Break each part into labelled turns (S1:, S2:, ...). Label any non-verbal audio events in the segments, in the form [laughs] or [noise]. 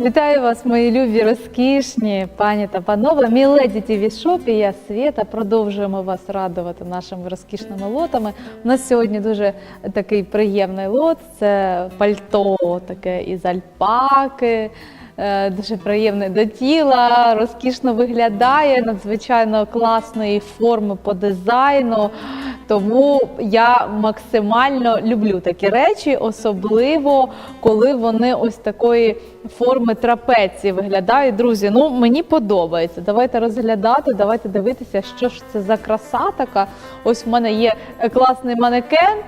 S1: Вітаю вас, мої любі, розкішні пані та панове. Мій леді ТВ Шоп і я Свєта. Продовжуємо вас радувати нашими розкішними лотами. У нас сьогодні дуже такий приємний лот. Це пальто таке із альпаки. е, Дуже приємне до тіла, розкішно виглядає, надзвичайно класної форми по дизайну. Тому я максимально люблю такі речі, особливо коли вони ось такої форми трапеції виглядають. Друзі, ну мені подобається. Давайте розглядати, давайте дивитися, що ж це за краса така. Ось в мене є класний манекен.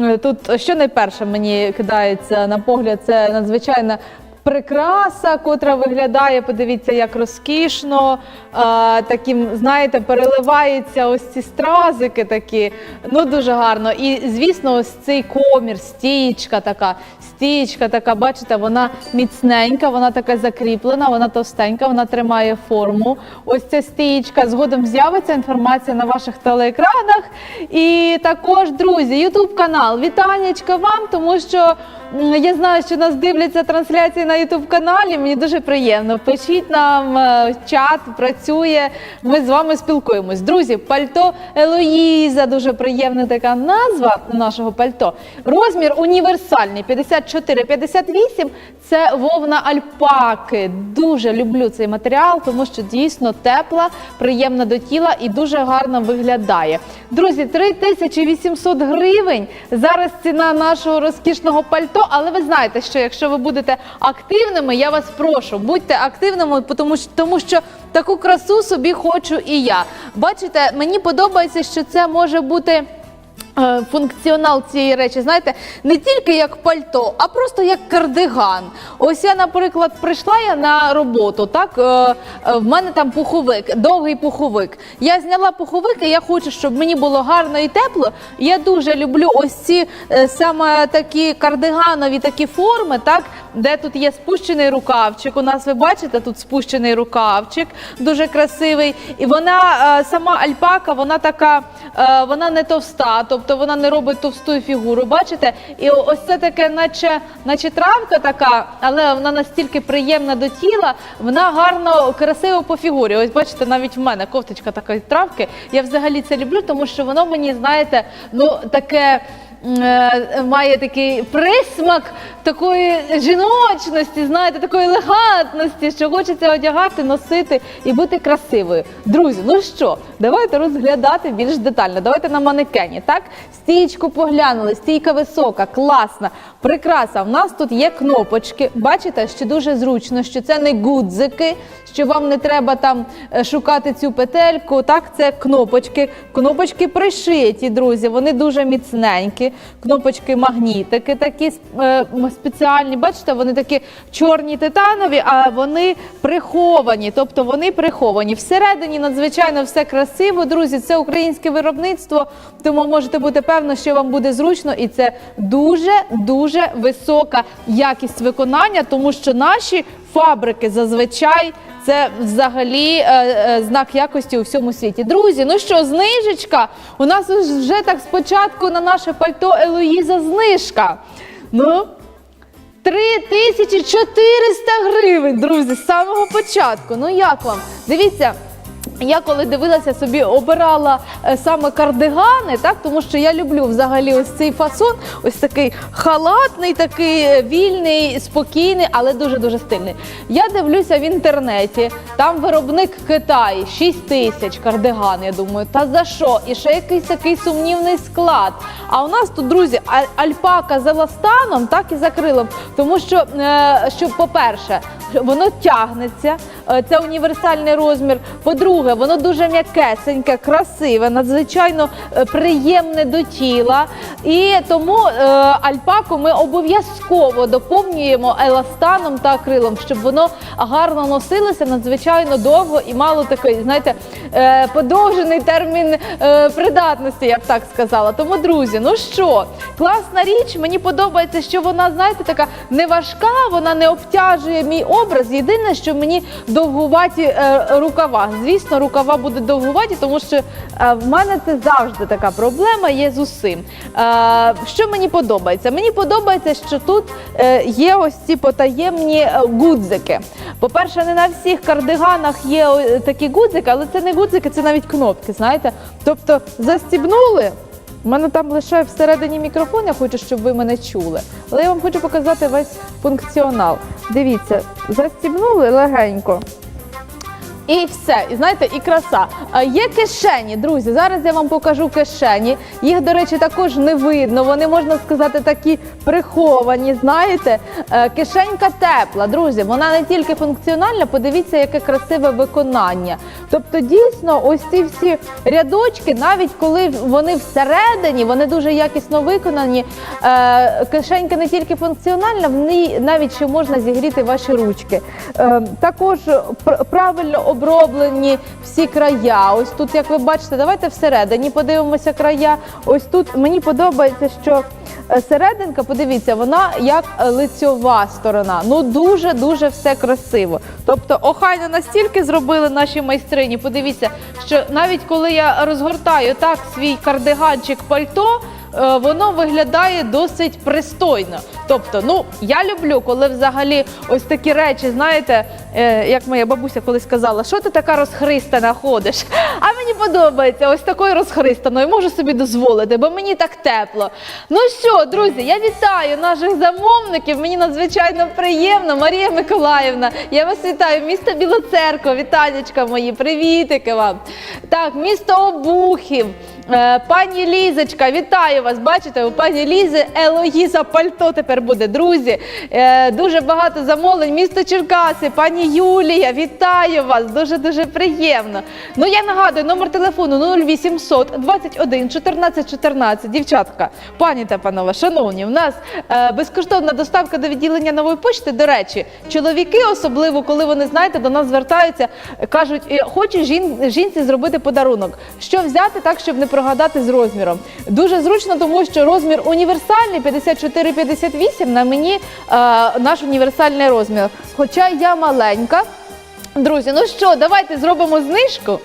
S1: Е, Тут що найперше мені кидається на погляд, це надзвичайна прикраса, котра виглядає, подивіться, як розкішно. А, таким, знаєте, переливаються ось ці стразики такі. Ну дуже гарно. І звісно, ось цей комір, стічка така. Стічка така, бачите, вона міцненька, вона така закріплена, вона товстенька, вона тримає форму. Ось ця стічка. Згодом з'явиться інформація на ваших телеекранах. І також, друзі, Ютуб канал. Вітанечка вам, тому що я знаю, що нас дивляться трансляції на Ютуб каналі. Мені дуже приємно. Пишіть нам е, чат, працює. Ми з вами спілкуємось. Друзі, пальто Елоїза, дуже приємна така назва нашого пальто. Розмір універсальний 54-58 Це вовна альпаки. Дуже люблю цей матеріал, тому що дійсно тепла, приємна до тіла і дуже гарно виглядає. Друзі, 3800 гривень. Зараз ціна нашого розкішного пальто. Але ви знаєте, що якщо ви будете активними, я вас прошу, будьте активними, тому що, тому що таку красу собі хочу і я. Бачите, мені подобається, що це може бути. Е, Функціонал цієї речі, знаєте, не тільки як пальто, а просто як кардиган. Ось я, наприклад, прийшла я на роботу. Так е, е, в мене там пуховик, довгий пуховик. Я зняла пуховик, і я хочу, щоб мені було гарно і тепло. Я дуже люблю ось ці саме такі кардиганові такі форми, так де тут є спущений рукавчик. У нас ви бачите, тут спущений рукавчик, дуже красивий. І вона сама альпака, вона така, вона не товста, тобто вона не робить товсту фігуру. Бачите? І ось це таке, наче, наче травка така, але вона настільки приємна до тіла, вона гарно, красиво по фігурі. Ось бачите, навіть в мене кофточка такої травки. Я взагалі це люблю, тому що воно мені, знаєте, ну таке. е, Має такий присмак такої жіночності, знаєте, такої елегантності, що хочеться одягати, носити і бути красивою. Друзі, ну що, давайте розглядати більш детально. Давайте на манекені. Так, стійку поглянули, стійка висока, класна, прикраса. В нас тут є кнопочки. Бачите, що дуже зручно, що це не гудзики, що вам не треба там е, шукати цю петельку. Так, це кнопочки. Кнопочки пришиті, друзі. Вони дуже міцненькі. Кнопочки магнітики такі е, спеціальні. Бачите, вони такі чорні титанові, а вони приховані. Тобто вони приховані. Всередині надзвичайно все красиво, друзі. Це українське виробництво, тому можете бути певні, що вам буде зручно, і це дуже дуже висока якість виконання, тому що наші фабрики зазвичай це взагалі е, е, знак якості у всьому світі. Друзі, ну що, знижечка? У нас вже так спочатку на наше пальто Елоїза знижка. Ну, 3400 гривень, друзі, з самого початку. Ну як вам? Дивіться. Я коли дивилася собі, обирала е, саме кардигани, так тому що я люблю взагалі ось цей фасон, ось такий халатний, такий е, вільний, спокійний, але дуже дуже стильний. Я дивлюся в інтернеті, там виробник Китай, 6 тисяч кардиган. Я думаю, та за що? І ще якийсь такий сумнівний склад. А у нас тут, друзі, альпака з еластаном, так і за крилом. Тому що, е, що по-перше, воно тягнеться, це універсальний розмір. По-друге, воно дуже м'якесеньке, красиве, надзвичайно е, приємне до тіла. І тому е, альпаку ми обов'язково доповнюємо еластаном та акрилом, щоб воно гарно носилося надзвичайно довго і мало такий, знаєте, е, подовжений термін е, придатності, я б так сказала. Тому, друзі, ну що, класна річ. Мені подобається, що вона, знаєте, така не важка, вона не обтяжує мій образ. Єдине, що мені довгуваті е, рукава. Звісно, рукава будуть довгуваті, тому що е, в мене це завжди така проблема є з усім. Е, що мені подобається? Мені подобається, що тут е, є ось ці потаємні гудзики. По-перше, не на всіх кардиганах є такі гудзики, але це не гудзики, це навіть кнопки. Знаєте, тобто застібнули. У мене там лише всередині мікрофон, я хочу, щоб ви мене чули. Але я вам хочу показати весь функціонал. Дивіться, застібнули легенько. І все, і знаєте, і краса. А є кишені, друзі. Зараз я вам покажу кишені. Їх, до речі, також не видно. Вони можна сказати такі приховані. Знаєте, Е, кишенька тепла, друзі. Вона не тільки функціональна. Подивіться, яке красиве виконання. Тобто, дійсно, ось ці всі рядочки, навіть коли вони всередині, вони дуже якісно виконані. Е, Кишенька не тільки функціональна, в ній навіть ще можна зігріти ваші ручки. Е, Також пр- правильно оброблені всі края. Ось тут, як ви бачите, давайте всередині подивимося края. Ось тут мені подобається, що е, серединка, подивіться, вона як е, лицьова сторона. Ну дуже дуже все красиво. Тобто, охайно настільки зробили наші майстрині. Подивіться, що навіть коли я розгортаю так свій кардиганчик пальто. Е, Воно виглядає досить пристойно. Тобто, ну я люблю, коли взагалі ось такі речі, знаєте, е, як моя бабуся колись сказала, що ти така розхристана ходиш? [laughs] А мені подобається ось такою розхристаною, можу собі дозволити, бо мені так тепло. Ну що, друзі, я вітаю наших замовників. Мені надзвичайно приємно. Марія Миколаївна, я вас вітаю. Місто Білоцерква, вітанечка мої, привітики вам. Так, місто Обухів. Е, Пані Лізочка, вітаю вас. Бачите, у пані Лізи Елоїза пальто тепер буде. Друзі, е, дуже багато замовлень. Місто Черкаси, пані Юлія, вітаю вас. Дуже дуже приємно. Ну я нагадую, номер телефону 0800 21 14 14. Дівчатка, пані та панове, шановні, в нас е, безкоштовна доставка до відділення нової почти. До речі, чоловіки, особливо коли вони знаєте, до нас звертаються, кажуть, «Е, хочу жін, жінці зробити подарунок. Що взяти так, щоб не прогадати з розміром. Дуже зручно, тому що розмір універсальний 54-58 на мені е, наш універсальний розмір. Хоча я маленька. Друзі, ну що, давайте зробимо знижку.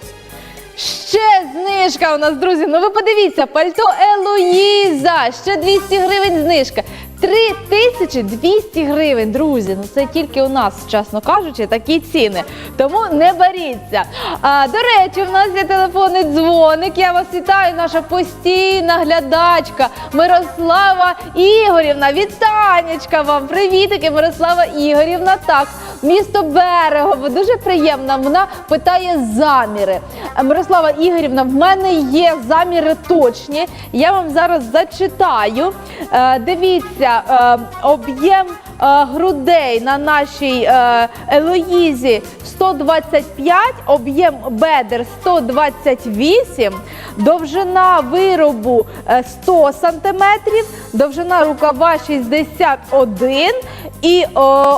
S1: Ще знижка у нас, друзі. Ну ви подивіться, пальто Елоїза, ще 200 гривень знижка. 3200 гривень, друзі. Ну це тільки у нас, чесно кажучи, такі ціни. Тому не боріться. А, до речі, у нас є телефонний дзвоник. Я вас вітаю, наша постійна глядачка Мирослава Ігорівна. Вітанечка вам! Привітики, Мирослава Ігорівна. Так, місто Берегово. Дуже приємно. Вона питає заміри. Мирослава Ігорівна, в мене є заміри точні. Я вам зараз зачитаю. Е, дивіться, е, об'єм е, грудей на нашій е, Елоїзі 125, об'єм бедер 128, довжина виробу е, 100 см, довжина рукава 61 і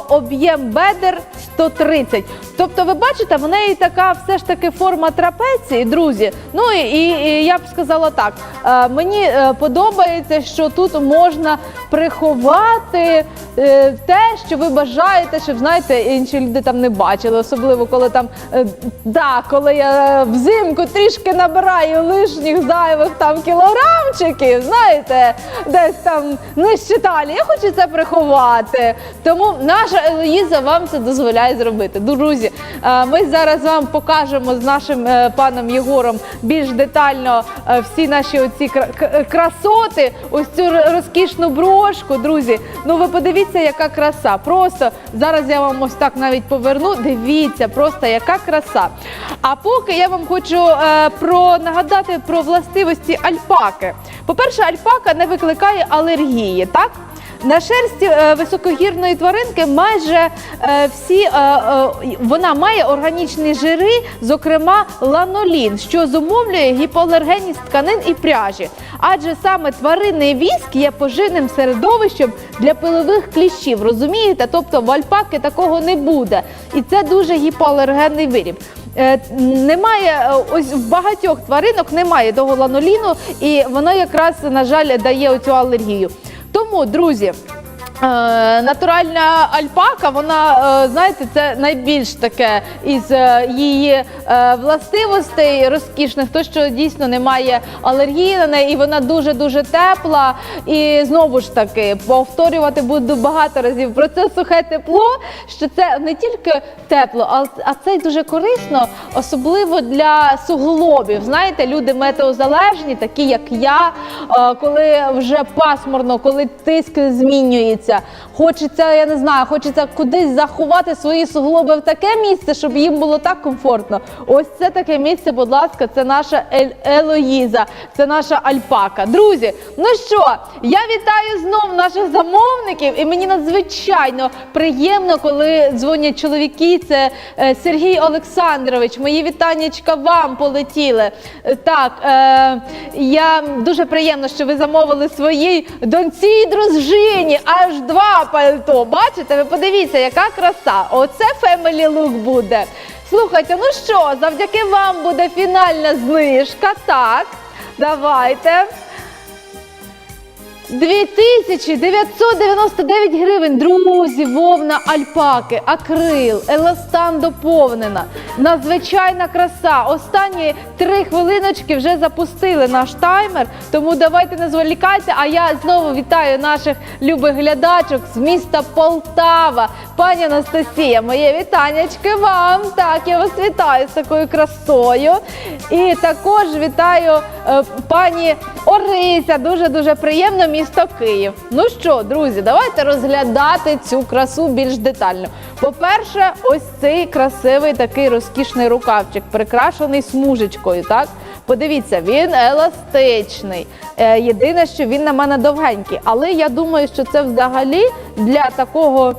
S1: об'єм бедер 130. Тобто, ви бачите, в неї така все ж таки форма трапеції, друзі. Ну і, і, я б сказала так: е, мені е, подобається, що тут можна приховати е, те, що ви бажаєте, щоб знаєте, інші люди там не бачили, особливо коли там е, да, коли я взимку трішки набираю лишніх зайвих там кілограмчиків, знаєте, десь там нижче талії. Я хочу це приховати. Тому наша Елоїза вам це дозволяє зробити. Друзі, е, ми зараз вам покажемо з нашим е, паном Єгором більш детально е, всі наші оці кра- красоти, ось цю розкішну брошку, друзі. Ну ви подивіться, яка краса. Просто зараз я вам ось так навіть поверну. Дивіться, просто яка краса. А поки я вам хочу про нагадати про властивості альпаки. По-перше, альпака не викликає алергії, так? На шерсті е, високогірної тваринки майже е, всі е, вона має органічні жири, зокрема ланолін, що зумовлює гіпоалергенність тканин і пряжі. Адже саме тваринний віск є поживним середовищем для пилових кліщів. Розумієте? Тобто в альпаки такого не буде, і це дуже гіпоалергенний виріб. Немає ось в багатьох тваринок немає того ланоліну, і воно якраз на жаль дає оцю алергію. Тому, друзі. Е, Натуральна альпака, вона, е, знаєте, це найбільш таке із е, її властивостей розкішних, то що дійсно немає алергії на неї, і вона дуже-дуже тепла. І знову ж таки, повторювати буду багато разів про це сухе тепло, що це не тільки тепло, а, це й дуже корисно, особливо для суглобів. Знаєте, люди метеозалежні, такі як я, коли вже пасмурно, коли тиск змінюється. Хочеться, я не знаю, хочеться кудись заховати свої суглоби в таке місце, щоб їм було так комфортно. Ось це таке місце, будь ласка, це наша Елоїза, це наша альпака. Друзі, ну що, я вітаю знов наших замовників, і мені надзвичайно приємно, коли дзвонять чоловіки. Це е, Сергій Олександрович. Мої вітаннячка вам полетіли. Е, Так, е, я дуже приємно, що ви замовили своїй доньці і дружині аж два пальто. Бачите, ви подивіться, яка краса. Оце Family Look буде. Слухайте, ну що, завдяки вам буде фінальна знижка. Так, давайте. 2999 гривень, друзі, вовна альпаки, акрил, еластан доповнена. Надзвичайна краса. Останні три хвилиночки вже запустили наш таймер, тому давайте не зволікайте. А я знову вітаю наших любих глядачок з міста Полтава. Пані Анастасія, моє вітаннячки вам. Так, я вас вітаю з такою красою. І також вітаю е, пані Орися. Дуже дуже приємно місто Київ. Ну що, друзі, давайте розглядати цю красу більш детально. По-перше, ось цей красивий такий розкішний рукавчик, прикрашений смужечкою. Так, подивіться, він еластичний. Е, єдине, що він на мене довгенький, але я думаю, що це взагалі для такого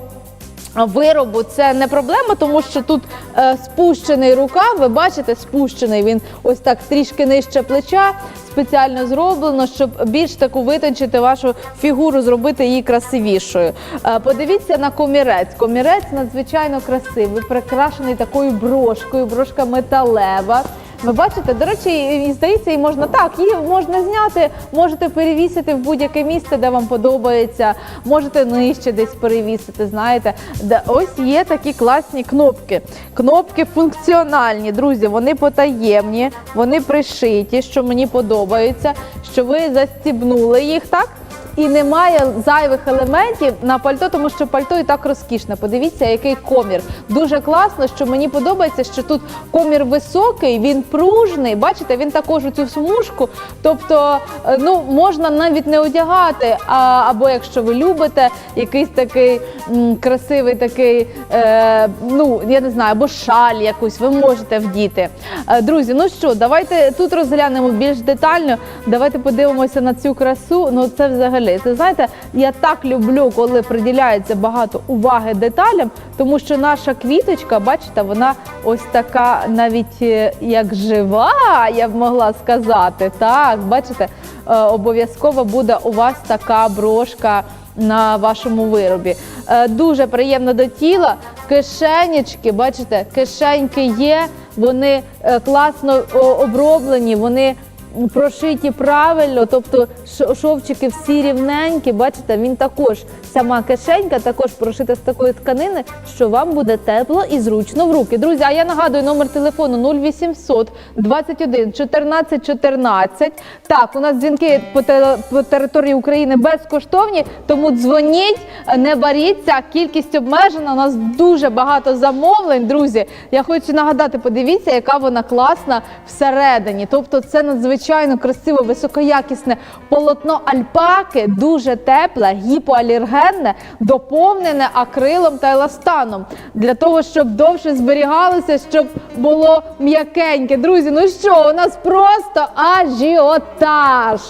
S1: виробу це не проблема, тому що тут е, спущений рукав, ви бачите, спущений він ось так трішки нижче плеча. Спеціально зроблено, щоб більш таку витончити вашу фігуру, зробити її красивішою. Е, подивіться на комірець. Комірець надзвичайно красивий, прикрашений такою брошкою, брошка металева. Ви бачите, до речі, і здається, і можна так, її можна зняти, можете перевісити в будь-яке місце, де вам подобається, можете нижче десь перевісити. Знаєте, де ось є такі класні кнопки. Кнопки функціональні, друзі, вони потаємні, вони пришиті, що мені подобається, що ви застібнули їх так. І немає зайвих елементів на пальто, тому що пальто і так розкішне. Подивіться, який комір. Дуже класно, що мені подобається, що тут комір високий, він пружний. Бачите, він також у цю смужку. Тобто, е, ну можна навіть не одягати. А або якщо ви любите якийсь такий м, красивий такий, е, ну я не знаю, або шаль якусь, ви можете вдіти. Е, друзі, ну що, давайте тут розглянемо більш детально. Давайте подивимося на цю красу. Ну це взагалі. Це знаєте, я так люблю, коли приділяється багато уваги деталям, тому що наша квіточка, бачите, вона ось така навіть е, як жива, я б могла сказати. Так, бачите, е, обов'язково буде у вас така брошка на вашому виробі. Е, Дуже приємно до тіла. Кишенечки, бачите, кишеньки є, вони класно оброблені, вони прошиті правильно, тобто шовчики всі рівненькі. Бачите, він також сама кишенька також прошита з такої тканини, що вам буде тепло і зручно в руки. Друзі, а я нагадую номер телефону 0800 21 14 14. Так, у нас дзвінки по, те- по території України безкоштовні, тому дзвоніть, не боріться. Кількість обмежена. У нас дуже багато замовлень. Друзі, я хочу нагадати, подивіться, яка вона класна всередині. Тобто, це надзвичайно красиве, високоякісне полотно альпаки, дуже тепле, гіпоалергенне, доповнене акрилом та еластаном для того, щоб довше зберігалося, щоб було м'якеньке. Друзі, ну що, у нас просто ажіотаж.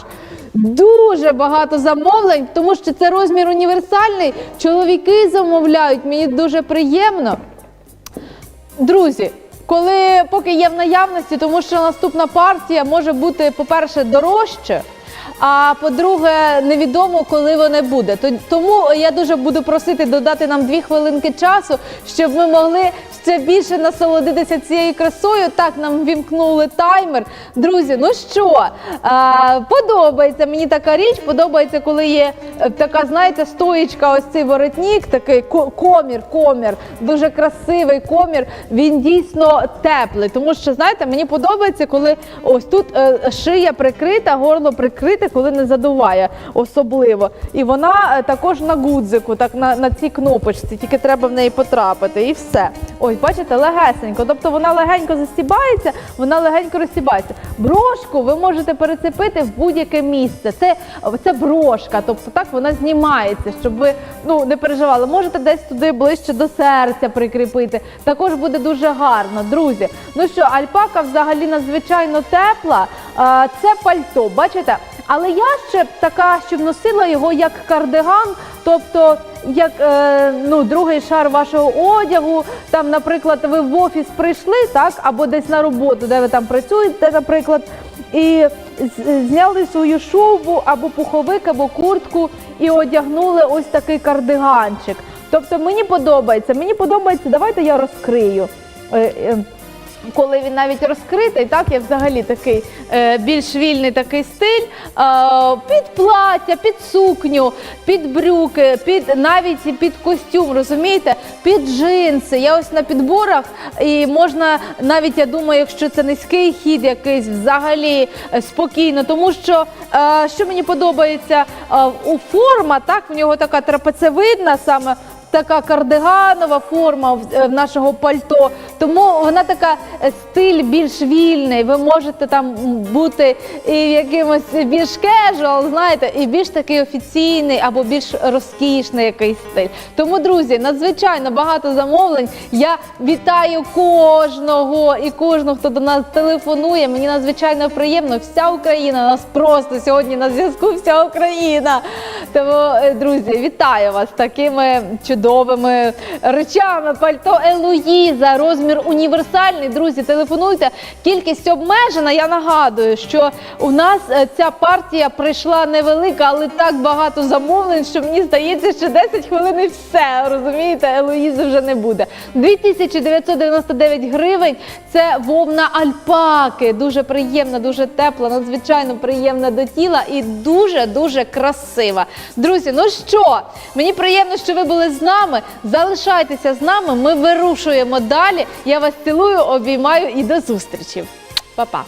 S1: Дуже багато замовлень, тому що це розмір універсальний. Чоловіки замовляють, мені дуже приємно. Друзі, коли поки є в наявності, тому що наступна партія може бути, по-перше, дорожче. А по-друге, невідомо, коли воно буде. То- Тому я дуже буду просити додати нам дві хвилинки часу, щоб ми могли ще більше насолодитися цією красою. Так, нам вімкнули таймер. Друзі, ну що, а, подобається мені така річ, подобається, коли є е, така, знаєте, стоїчка, ось цей воротник, такий комір, комір, дуже красивий комір. Він дійсно теплий. Тому що, знаєте, мені подобається, коли ось тут е, шия прикрита, горло прикрите, коли не задуває особливо. І вона е, також на гудзику, так на, на цій кнопочці, тільки треба в неї потрапити, і все. Ось, бачите, легесенько. Тобто вона легенько застібається, вона легенько розстібається. Брошку ви можете перецепити в будь-яке місце. Це, це брошка, тобто так вона знімається, щоб ви ну, не переживали. Можете десь туди ближче до серця прикріпити. Також буде дуже гарно, друзі. Ну що, альпака взагалі надзвичайно тепла. Це пальто, бачите? Але я ще така, щоб носила його як кардиган, тобто як е, ну, другий шар вашого одягу. Там, наприклад, ви в офіс прийшли, так, або десь на роботу, де ви там працюєте, наприклад, і зняли свою шубу або пуховик, або куртку і одягнули ось такий кардиганчик. Тобто мені подобається, мені подобається, давайте я розкрию. Коли він навіть розкритий, так я взагалі такий е, більш вільний такий стиль. Е, під плаття, під сукню, під брюки, під навіть під костюм, розумієте, під джинси. Я ось на підборах, і можна навіть, я думаю, якщо це низький хід якийсь, взагалі е, спокійно, тому що що мені подобається у форма, так в нього така трапецевидна саме така кардиганова форма в нашого пальто. Тому вона така е, стиль більш вільний. Ви можете там бути і якимось більш кежуал, знаєте, і більш такий офіційний або більш розкішний якийсь стиль. Тому, друзі, надзвичайно багато замовлень. Я вітаю кожного і кожного, хто до нас телефонує. Мені надзвичайно приємно. Вся Україна у нас просто сьогодні на зв'язку. Вся Україна. Тому, е, друзі, вітаю вас такими чудовими речами. Пальто Елоїза, розмір універсальний. Друзі, телефонуйте. Кількість обмежена. Я нагадую, що у нас е, ця партія прийшла невелика, але так багато замовлень, що мені здається, що 10 хвилин і все. Розумієте, Елоїзи вже не буде. 2999 гривень. Це вовна альпаки. Дуже приємна, дуже тепла, надзвичайно приємна до тіла і дуже дуже красива. Друзі, ну що, мені приємно, що ви були з нами. Залишайтеся з нами. Ми вирушуємо далі. Я вас цілую, обіймаю і до зустрічі. Па-па.